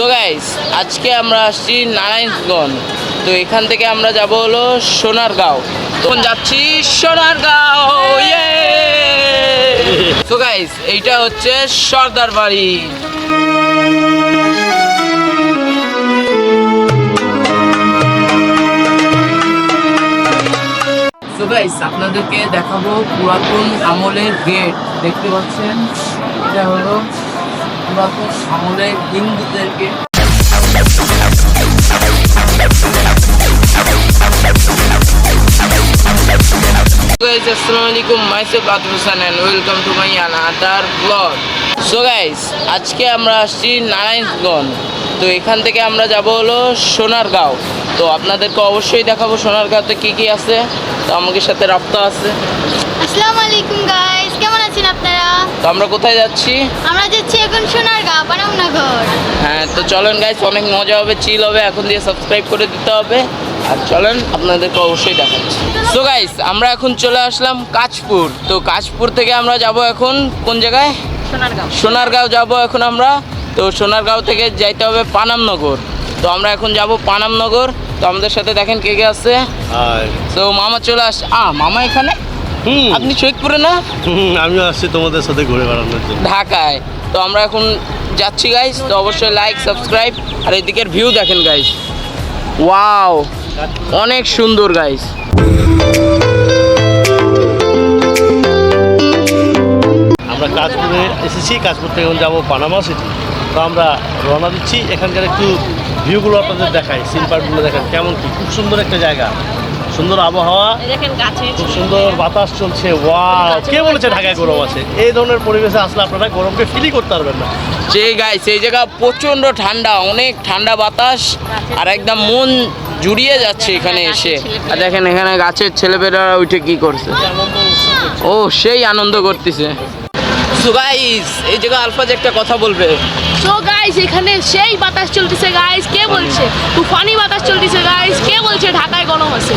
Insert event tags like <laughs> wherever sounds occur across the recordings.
So guys আজকে আমরা আসছি নারায়ণগঞ্জ। তো এখান থেকে আমরা যাব হলো সোনারগাঁও। তখন যাচ্ছি সোনারগাঁও ইয়ে সো গাইস এইটা হচ্ছে সর্দার বাড়ি। গাইস আপনাদেরকে দেখাবো পুরাতন আমলের গেট দেখতে পাচ্ছেন? এটা হলো পুরাতন আমলের হিন্দুদের গেট guys আসসালামু আলাইকুম। Myself Atif Hossain and welcome to my another vlog so guys আজকে আমরা আসছি নারায়ণগঞ্জ। তো এখান থেকে আমরা যাব হলো সোনারগাঁও। তো আপনাদেরকে অবশ্যই দেখাবো সোনারগাঁওতে কি কি আছে। তো আমাকে সাথে রাস্তা আছে। আসসালামু আলাইকুম গাইস কেমন আছেন আপনারা? তো আমরা কোথায় যাচ্ছি? আমরা যাচ্ছি এখন সোনারগাঁও পানামনগর। হ্যাঁ তো চলেন গাইস অনেক মজা হবে চিল হবে এখন দিয়ে সাবস্ক্রাইব করে দিতে হবে। আর চলেন আপনাদেরকে অবশ্যই দেখাচ্ছি। সো গাইস আমরা এখন চলে আসলাম কাশপুর তো কাশপুর থেকে আমরা যাব এখন কোন জায়গায়? সোনারগাঁও। সোনারগাঁও যাব এখন আমরা। তো সোনারগাঁও থেকে যাইতে হবে পানামনগর। তো আমরা এখন যাব পানামনগর। তো আমাদের সাথে দেখেন কে কে আছে। আর তো মামা চলে আস আ মামা এখানে? আপনি সৈয়দপুরে না? আমিও আসছি তোমাদের সাথে ঘুরে বেড়ানোর জন্য। ঢাকায়। তো আমরা এখন যাচ্ছি গাইস তো অবশ্যই লাইক সাবস্ক্রাইব আর এদিকের ভিউ দেখেন গাইস ওয়াও অনেক সুন্দর গাইস আমরা কাজপুরে এসেছি। কাজপুর থেকে এখন যাব পানামা সিটি তো আমরা রওনা দিচ্ছি। এখানকার একটু ভিউগুলো আপনাদের দেখাই। সিন পার্কগুলো দেখেন। কেমন কি? খুব সুন্দর একটা জায়গা। সুন্দর আবহাওয়া দেখেন গাছে খুব সুন্দর বাতাস চলছে ওয়াও কে বলেছে ঢাকায় গরম আছে? এই ধরনের পরিবেশে আসলে আপনারা গরমকে ফিলই করতে পারবেন না। যে গাইস সেই জায়গা প্রচণ্ড ঠান্ডা অনেক ঠান্ডা বাতাস আর একদম মন জুড়িয়ে যাচ্ছে এখানে এসে। আর দেখেন এখানে গাছের ছেলেপেলেরা উঠে কি করছে। ও সেই আনন্দ করতেছে। সো গাইস এই জায়গা আলফাজ একটা কথা বলবে। সো গাইস এখানে সেই বাতাস চলতেছে গাইস কে বলছে? তুফানি বাতাস চলতেছে গাইস কে বলছে? ঢাকায় গরম আছে।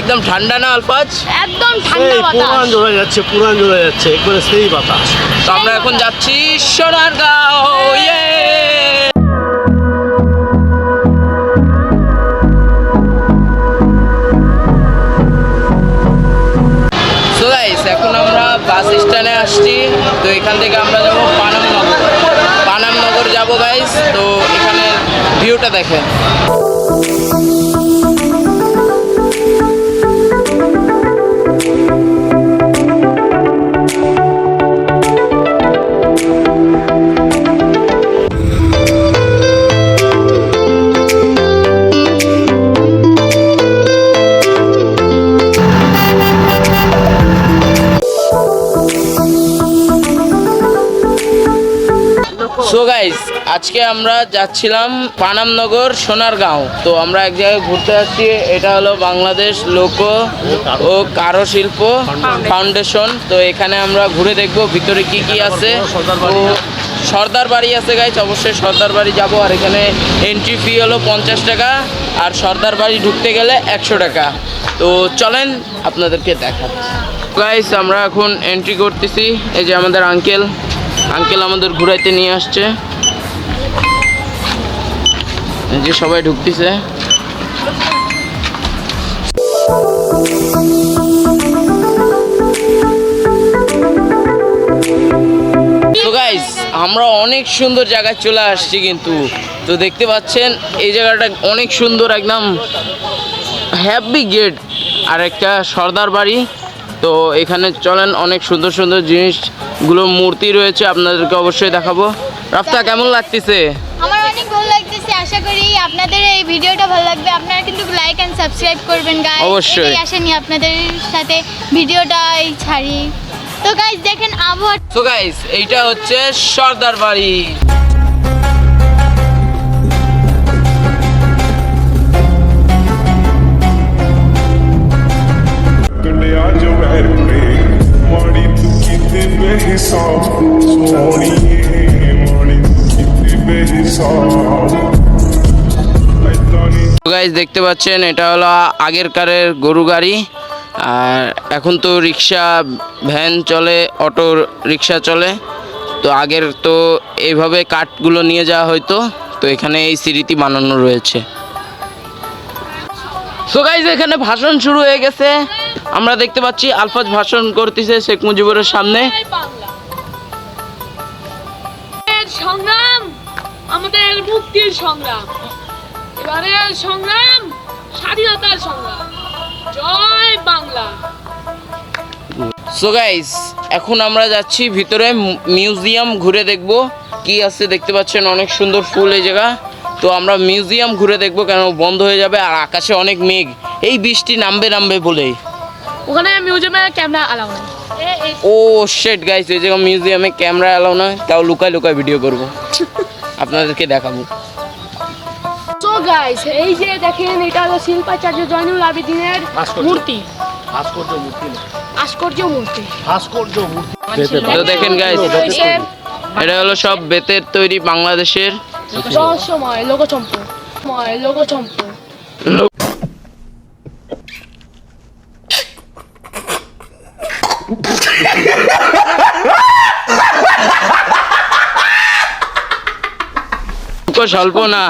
একদম ঠান্ডা না আলফাজ একদম ঠান্ডা বাতাস। পুরান জোড়া যাচ্ছে পুরান জোড়া যাচ্ছে একবারে সেই বাতাস। তো আমরা এখন যাচ্ছি সোনারগাঁও ইয়ে তো এখানে ভিউটা দেখেন। আজকে আমরা যাচ্ছিলাম পানামনগর সোনারগাঁও। তো আমরা এক জায়গায় ঘুরতে আসছি এটা হলো বাংলাদেশ লোক ও কারুশিল্প ফাউন্ডেশন। তো এখানে আমরা ঘুরে দেখব ভিতরে কি কি আছে। সর্দার বাড়ি আছে গাইস অবশ্যই সর্দার বাড়ি যাব। আর এখানে এন্ট্রি ফি হলো পঞ্চাশ টাকা, আর সর্দার বাড়ি ঢুকতে গেলে একশো টাকা। তো চলেন আপনাদেরকে দেখাচ্ছি গাইস আমরা এখন এন্ট্রি করতেছি, এই যে আমাদের আঙ্কেল আঙ্কেল আমাদের ঘুরাইতে নিয়ে আসছে। যে সবাই ঢুকতেছে। আমরা অনেক সুন্দর জায়গায় চলে আসছি কিন্তু। তো দেখতে পাচ্ছেন, এই জায়গাটা অনেক সুন্দর একদম হ্যাপি গেট আর একটা সর্দার বাড়ি। তো এখানে চলেন, অনেক সুন্দর সুন্দর জিনিসগুলো, মূর্তি রয়েছে, আপনাদেরকে অবশ্যই দেখাবো। রাফতা, কেমন লাগতেছে? অনেক ভালো লাগতেছে আশা করি আপনাদের এই ভিডিওটা ভালো লাগবে আপনারা কিন্তু লাইক এন্ড সাবস্ক্রাইব করবেন গাইস অবশ্যই। এটাই আসেনি আপনাদের সাথে ভিডিওটা এই ছাড়ি তো গাইস দেখেন আবহাওয়া তো গাইস এইটা হচ্ছে সর্দার বাড়ি ਕੰਡਿਆ ਜੋ ਵਹਿਰ ਕੁੜੇ ਮਾੜੀ ਤੂੰ ਕਿਤੇ ਬੇਹਿਸਾਬ ਸੋਹਣੀਏ ਮਾੜੀ ਤੂੰ গাইজ দেখতে পাচ্ছেন, এটা হলো আগের কারের গরু গাড়ি। আর এখন তো রিক্সা ভ্যান চলে, অটো রিক্সা চলে। তো আগের তো এইভাবে কাঠগুলো নিয়ে যাওয়া হয়তো তো এখানে এই স্মৃতি বানানো রয়েছে। সো গাইজ এখানে ভাষণ শুরু হয়ে গেছে। আমরা দেখতে পাচ্ছি আলফাজ ভাষণ করতেছে শেখ মুজিবুরের সামনে। আমাদের মুক্তির সংগ্রাম। এবারের সংগ্রাম স্বাধীনতার সংগ্রাম। জয় বাংলা। সো গাইজ এখন আমরা যাচ্ছি ভিতরে মিউজিয়াম ঘুরে দেখব কি আছে। দেখতে পাচ্ছেন অনেক সুন্দর ফুল এই জায়গা। তো আমরা মিউজিয়াম ঘুরে দেখব কেন বন্ধ হয়ে যাবে আর আকাশে অনেক মেঘ। এই বৃষ্টি নামবে নামবে বলেই। ওখানে মিউজিয়ামে ক্যামেরা আলাও নাই। ও শেট গাইস এই জায়গা মিউজিয়ামে ক্যামেরা এলাও না তাও লুকায় লুকায় ভিডিও করব। <laughs> আপনাদেরকে দেখাবো। সো গাইস এই যে দেখেন এটা হলো শিল্পাচার্য জয়নুল আবেদিনের মূর্তি। ভাস্কর্য মূর্তি ভাস্কর্য মূর্তি। ভাস্কর্য মূর্তি। তো দেখেন গাইস এটা হলো সব বেতের তৈরি বাংলাদেশের রহস্যময় লোকচম্প। ময় লোকচম্প। স্বল্প না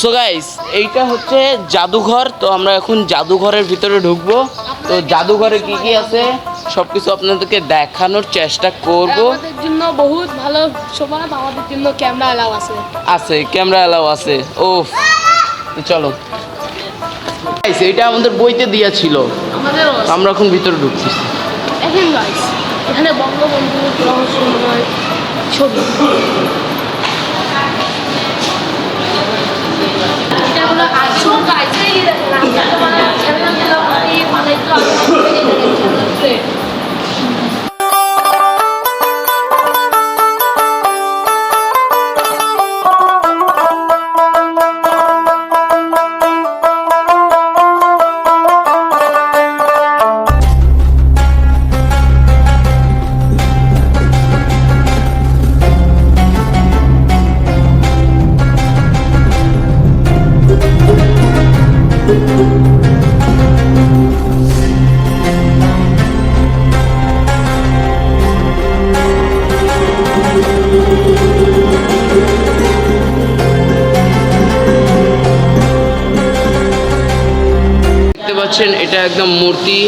সো গাইস এইটা হচ্ছে জাদুঘর তো আমরা এখন জাদুঘরের ভিতরে ঢুকবো। তো জাদুঘরে কি কি আছে? সবকিছু আপনাদেরকে দেখানোর চেষ্টা করব। আমাদের জন্য বহুত ভালো সময় আমাদের জন্য ক্যামেরা এলাও আছে। আছে ক্যামেরা এলাও আছে। ও চলো। গাইস এটা আমাদের বইতে দেওয়া ছিল। আমরা এখন ভিতরে গাইস এখানে বঙ্গবন্ধুর রহস্যময় ছবি। এটা হলো পাচ্ছেন, এটা একদম মূর্তি,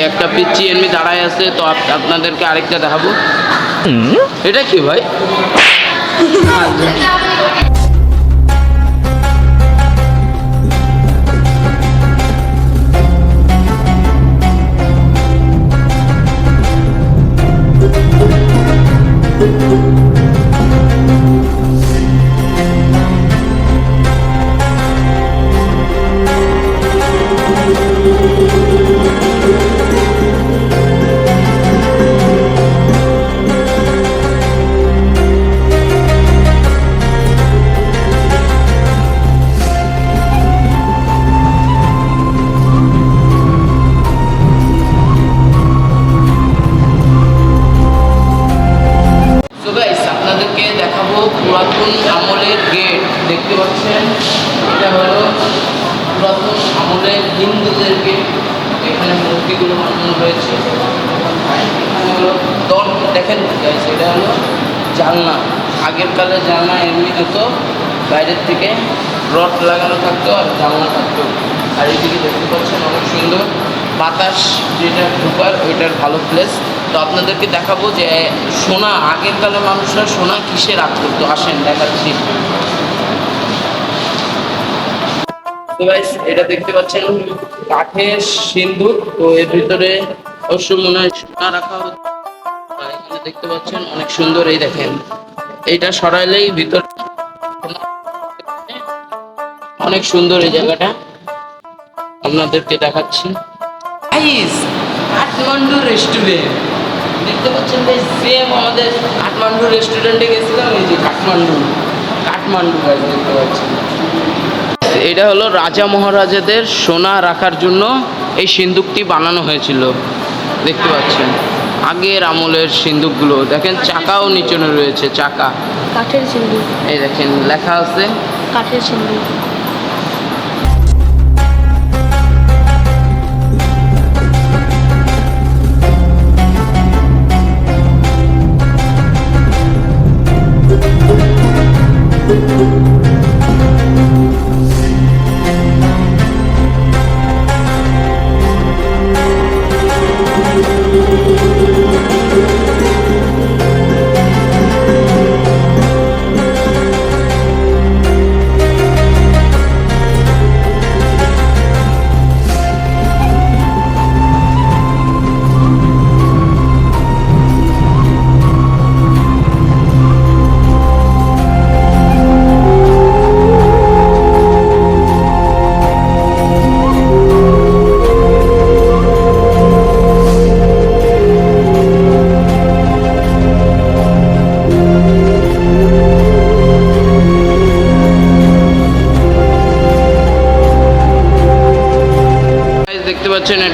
একটা পিচ্ছি এমনি দাঁড়ায় আছে, তো আপ- আপনাদেরকে আরেকটা দেখাবো। এটা কি ভাই? তো আগের কালে জানলা এমনি হতো বাইরের থেকে রড লাগানো থাকতো আর জানলা থাকতো। আর এইদিকে দেখতে পাচ্ছেন অনেক সুন্দর বাতাস যেটা ঢোকার, ওইটার ভালো প্লেস তো আপনাদেরকে দেখাবো যে সোনা, আগের কালে মানুষরা সোনা কিসে রাখ করতো? আসেন, দেখাচ্ছি। এটা দেখতে পাচ্ছেন কাঠের সিন্দুক তো এর ভিতরে অবশ্য মনে হয় সোনা রাখা হতো। দেখতে পাচ্ছেন অনেক সুন্দর, এই দেখেন। এইটা সরাইলেই ভিতর অনেক সুন্দর এই জায়গাটা। আপনাদেরকে দেখাচ্ছি। কাঠমান্ডু রেস্টুরেন্ট দেখতে পাচ্ছেন ভাই সেম আমাদের কাঠমান্ডু রেস্টুরেন্টে গেছিলাম এই যে কাঠমান্ডু কাঠমান্ডু দেখতে পাচ্ছেন। এটা হলো রাজা মহারাজাদের সোনা রাখার জন্য এই সিন্দুকটি বানানো হয়েছিল। দেখতে পাচ্ছেন। আগের আমলের সিন্দুকগুলো। দেখেন চাকাও নিচনে রয়েছে চাকা। কাঠের সিন্দুক। এই দেখেন লেখা আছে। কাঠের সিন্দুক।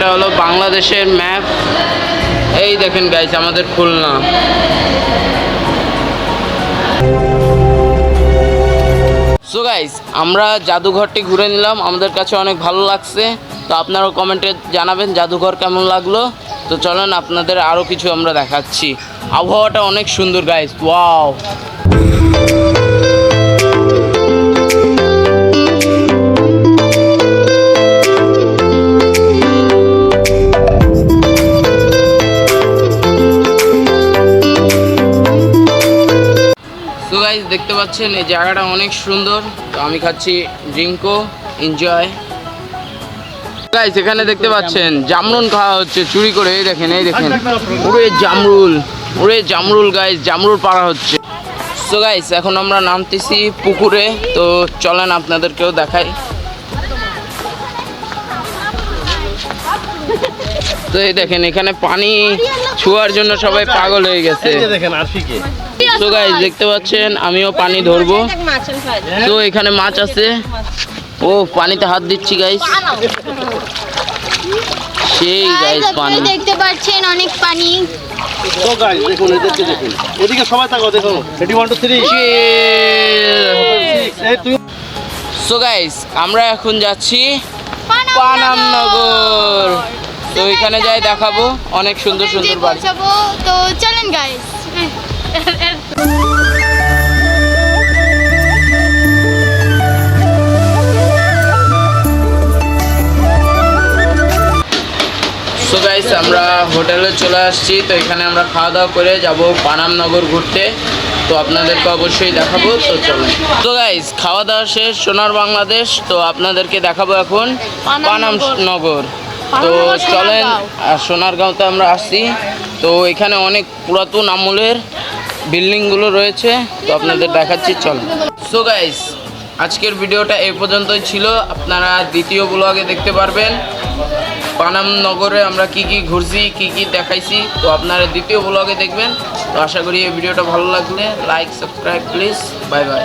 এটা হলো বাংলাদেশের ম্যাপ। এই দেখেন গাইস আমাদের খুলনা। সো গাইস আমরা জাদুঘরটি ঘুরে নিলাম। আমাদের কাছে অনেক ভালো লাগছে। তো আপনারাও কমেন্টে জানাবেন জাদুঘর কেমন লাগল। তো চলেন আপনাদের আরও কিছু আমরা দেখাচ্ছি। আবহাওয়াটা অনেক সুন্দর গাইস ওয়াও দেখতে পাচ্ছেন, এই জায়গাটা অনেক সুন্দর। তো আমি খাচ্ছি ড্রিঙ্কও এনজয় গাইস এখানে দেখতে পাচ্ছেন, জামরুল খাওয়া হচ্ছে, চুরি করে, এই দেখেন এই দেখেন। ওরে জামরুল ওরে জামরুল গাইস জামরুল পাড়া হচ্ছে। সো গাইস এখন আমরা নামতেছি পুকুরে, তো চলেন আপনাদেরকেও দেখাই। তো এই দেখেন এখানে পানি ছোঁয়ার জন্য সবাই পাগল হয়ে গেছে। এই দেখেন আরফিকে তো গাইস দেখতে পাচ্ছেন আমিও পানি ধরবো। তো এখানে মাছ আছে। ও পানিতে হাত দিচ্ছি গাইস সেই গাইস পানি। দেখতে পাচ্ছেন অনেক পানি। তো গাইস দেখুন এদেরকে দেখুন। এদিকে সবাই থাকো দেখুন রেডি ওয়ান টু থ্রি এই তুই সো গাইস আমরা এখন যাচ্ছি পানামনগর তো এখানে যাই দেখাবো অনেক সুন্দর সুন্দর বাড়ি। তো চলেন গাইস সো গাইস আমরা হোটেলে চলে আসছি তো এখানে আমরা খাওয়া দাওয়া করে যাব পানামনগর ঘুরতে। তো আপনাদেরকে অবশ্যই দেখাবো তো চলুন। তো গাইস খাওয়া দাওয়া শেষ সোনার বাংলাদেশ তো আপনাদেরকে দেখাবো এখন পানামনগর তো চলেন সোনারগাঁওতে আমরা আসছি। তো এখানে অনেক পুরাতন আমলের বিল্ডিংগুলো রয়েছে। তো আপনাদের দেখাচ্ছি চলেন। সো গাইস আজকের ভিডিওটা এই পর্যন্তই ছিল। আপনারা দ্বিতীয় ব্লগে দেখতে পারবেন। পানাম নগরে আমরা কি কি ঘুরছি কি কি দেখাইছি তো আপনারা দ্বিতীয় ব্লগে দেখবেন। তো আশা করি এই ভিডিওটা ভালো লাগলে like subscribe please bye bye